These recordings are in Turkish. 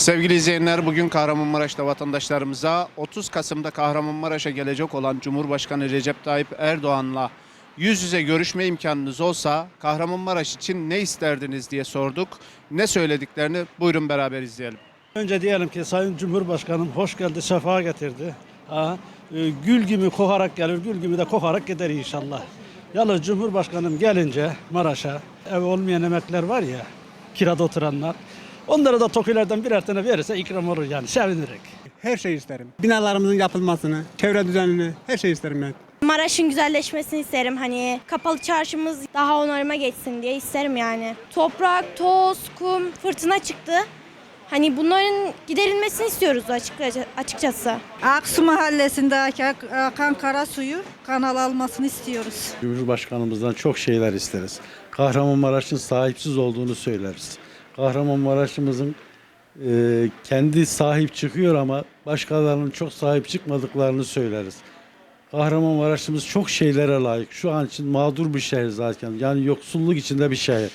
Sevgili izleyenler bugün Kahramanmaraş'ta vatandaşlarımıza 30 Kasım'da Kahramanmaraş'a gelecek olan Cumhurbaşkanı Recep Tayyip Erdoğan'la yüz yüze görüşme imkanınız olsa Kahramanmaraş için ne isterdiniz diye sorduk. Ne söylediklerini buyurun beraber izleyelim. Önce diyelim ki Sayın Cumhurbaşkanım hoş geldi, sefa getirdi. Ha, e, gül gibi kokarak gelir, gül gibi de kokarak gider inşallah. Yalnız Cumhurbaşkanım gelince Maraş'a ev olmayan emekler var ya, kirada oturanlar. Onlara da tokilerden birer tane verirse ikram olur yani sevinirik. Her şeyi isterim. Binalarımızın yapılmasını, çevre düzenini, her şeyi isterim ben. Maraş'ın güzelleşmesini isterim. Hani kapalı çarşımız daha onarıma geçsin diye isterim yani. Toprak, toz, kum, fırtına çıktı. Hani bunların giderilmesini istiyoruz açıkça- açıkçası. Aksu mahallesindeki ak- akan kara suyu kanal almasını istiyoruz. Cumhurbaşkanımızdan çok şeyler isteriz. Kahramanmaraş'ın sahipsiz olduğunu söyleriz. Kahramanmaraş'ımızın e, kendi sahip çıkıyor ama başkalarının çok sahip çıkmadıklarını söyleriz. Kahramanmaraş'ımız çok şeylere layık. Şu an için mağdur bir şehir zaten. Yani yoksulluk içinde bir şehir.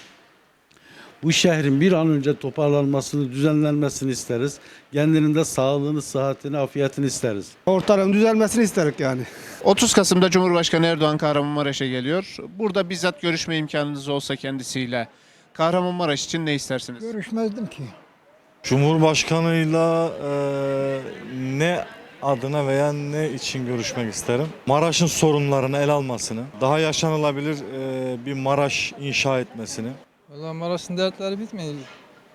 Bu şehrin bir an önce toparlanmasını, düzenlenmesini isteriz. Kendinin de sağlığını, sıhhatini, afiyetini isteriz. Ortaların düzelmesini isterik yani. 30 Kasım'da Cumhurbaşkanı Erdoğan Kahramanmaraş'a geliyor. Burada bizzat görüşme imkanınız olsa kendisiyle Kahramanmaraş için ne istersiniz? Görüşmezdim ki. Cumhurbaşkanıyla eee, ne adına veya ne için görüşmek isterim? Maraş'ın sorunlarını el almasını, daha yaşanılabilir eee, bir Maraş inşa etmesini. Valla Maraş'ın dertleri bitmiyor.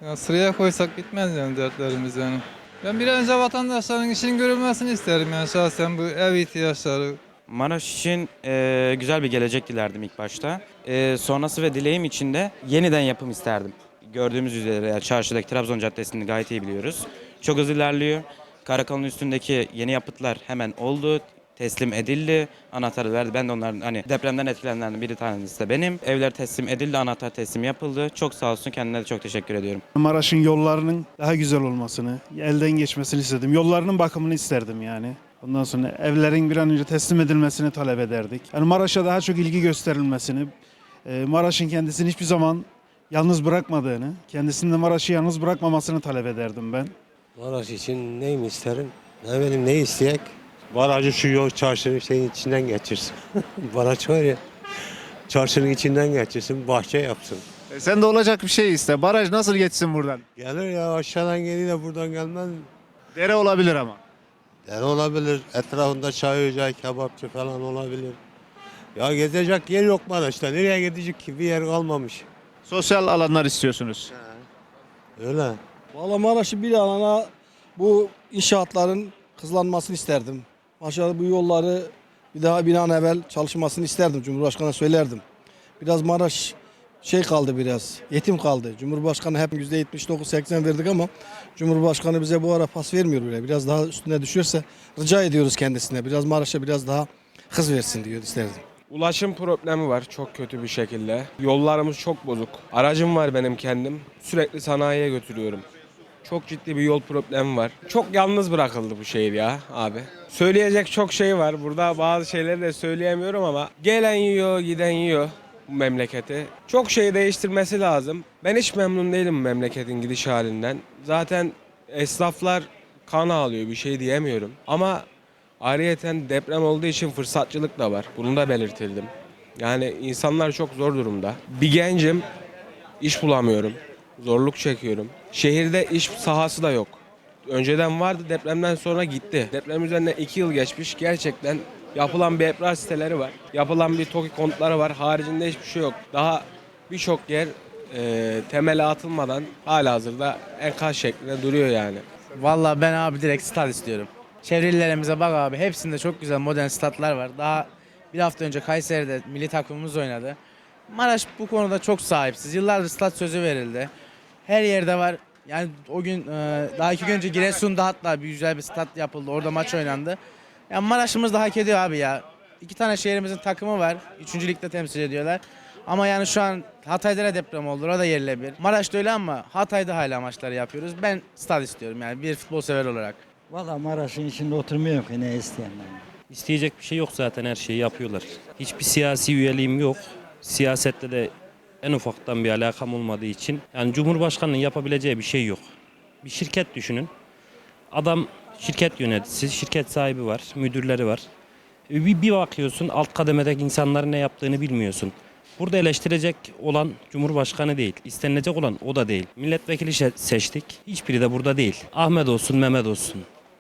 Ya sıraya koysak bitmez yani dertlerimiz yani. Ben bir an önce vatandaşların işinin görülmesini isterim yani şahsen bu ev ihtiyaçları, Maraş için e, güzel bir gelecek dilerdim ilk başta. E, sonrası ve dileğim için de yeniden yapım isterdim. Gördüğümüz üzere yani çarşıdaki Trabzon Caddesi'ni gayet iyi biliyoruz. Çok hızlı ilerliyor. Karakolun üstündeki yeni yapıtlar hemen oldu. Teslim edildi. Anahtarı verdi. Ben de onların hani depremden etkilenenlerden biri tanesi de benim. Evler teslim edildi. Anahtar teslim yapıldı. Çok sağ olsun. Kendine de çok teşekkür ediyorum. Maraş'ın yollarının daha güzel olmasını, elden geçmesini istedim. Yollarının bakımını isterdim yani. Ondan sonra evlerin bir an önce teslim edilmesini talep ederdik. Yani Maraş'a daha çok ilgi gösterilmesini, e, Maraş'ın kendisini hiçbir zaman yalnız bırakmadığını, kendisinin de Maraş'ı yalnız bırakmamasını talep ederdim ben. Maraş için neyimi isterim? Ne benim ne isteyek? Barajı şu yol çarşının şeyin içinden geçirsin. Baraj var ya. Çarşının içinden geçirsin, bahçe yapsın. E, sen de olacak bir şey iste. Baraj nasıl geçsin buradan? Gelir ya aşağıdan geliyor da buradan gelmez? Dere olabilir ama. Yani olabilir. Etrafında çay ocağı, kebapçı falan olabilir. Ya gezecek yer yok Maraş'ta. Nereye gidecek ki? Bir yer kalmamış. Sosyal alanlar istiyorsunuz. Öyle. Valla Maraş'ı bir alana bu inşaatların hızlanmasını isterdim. Aşağıda bu yolları bir daha bir an evvel çalışmasını isterdim. Cumhurbaşkanı'na söylerdim. Biraz Maraş şey kaldı biraz, yetim kaldı. Cumhurbaşkanı hep %79-80 verdik ama Cumhurbaşkanı bize bu ara pas vermiyor bile. Biraz daha üstüne düşürse rica ediyoruz kendisine. Biraz Maraş'a biraz daha hız versin diyor isterdim. Ulaşım problemi var çok kötü bir şekilde. Yollarımız çok bozuk. Aracım var benim kendim. Sürekli sanayiye götürüyorum. Çok ciddi bir yol problemi var. Çok yalnız bırakıldı bu şehir ya abi. Söyleyecek çok şey var. Burada bazı şeyleri de söyleyemiyorum ama gelen yiyor, giden yiyor bu memleketi. Çok şey değiştirmesi lazım. Ben hiç memnun değilim memleketin gidiş halinden. Zaten esnaflar kan ağlıyor bir şey diyemiyorum. Ama Ayrıyeten deprem olduğu için fırsatçılık da var. Bunu da belirtildim. Yani insanlar çok zor durumda. Bir gencim, iş bulamıyorum. Zorluk çekiyorum. Şehirde iş sahası da yok. Önceden vardı, depremden sonra gitti. Deprem üzerine iki yıl geçmiş. Gerçekten yapılan bir ebrar siteleri var. Yapılan bir TOKİ konutları var. Haricinde hiçbir şey yok. Daha birçok yer e, temeli atılmadan hala hazırda enkaz şeklinde duruyor yani. Vallahi ben abi direkt stat istiyorum. Çevrelilerimize bak abi hepsinde çok güzel modern statlar var. Daha bir hafta önce Kayseri'de milli takımımız oynadı. Maraş bu konuda çok sahipsiz. Yıllardır stat sözü verildi. Her yerde var. Yani o gün e, daha iki gün önce Giresun'da hatta bir güzel bir stat yapıldı. Orada maç oynandı. Yani Maraş'ımız da hak ediyor abi ya. İki tane şehrimizin takımı var. Üçüncü ligde temsil ediyorlar. Ama yani şu an Hatay'da da deprem oldu. O da yerilebilir. Maraş'ta öyle ama Hatay'da hala maçları yapıyoruz. Ben stat istiyorum yani bir futbol sever olarak. Valla Maraş'ın içinde oturmuyor ki ne isteyen İsteyecek bir şey yok zaten her şeyi yapıyorlar. Hiçbir siyasi üyeliğim yok. Siyasette de en ufaktan bir alakam olmadığı için yani Cumhurbaşkanının yapabileceği bir şey yok. Bir şirket düşünün. Adam şirket yöneticisi, şirket sahibi var, müdürleri var. E, Bir, bir bakıyorsun alt kademedeki insanların ne yaptığını bilmiyorsun. Burada eleştirecek olan Cumhurbaşkanı değil. istenilecek olan o da değil. Milletvekili seçtik. Hiçbiri de burada değil. Ahmet olsun, Mehmet olsun.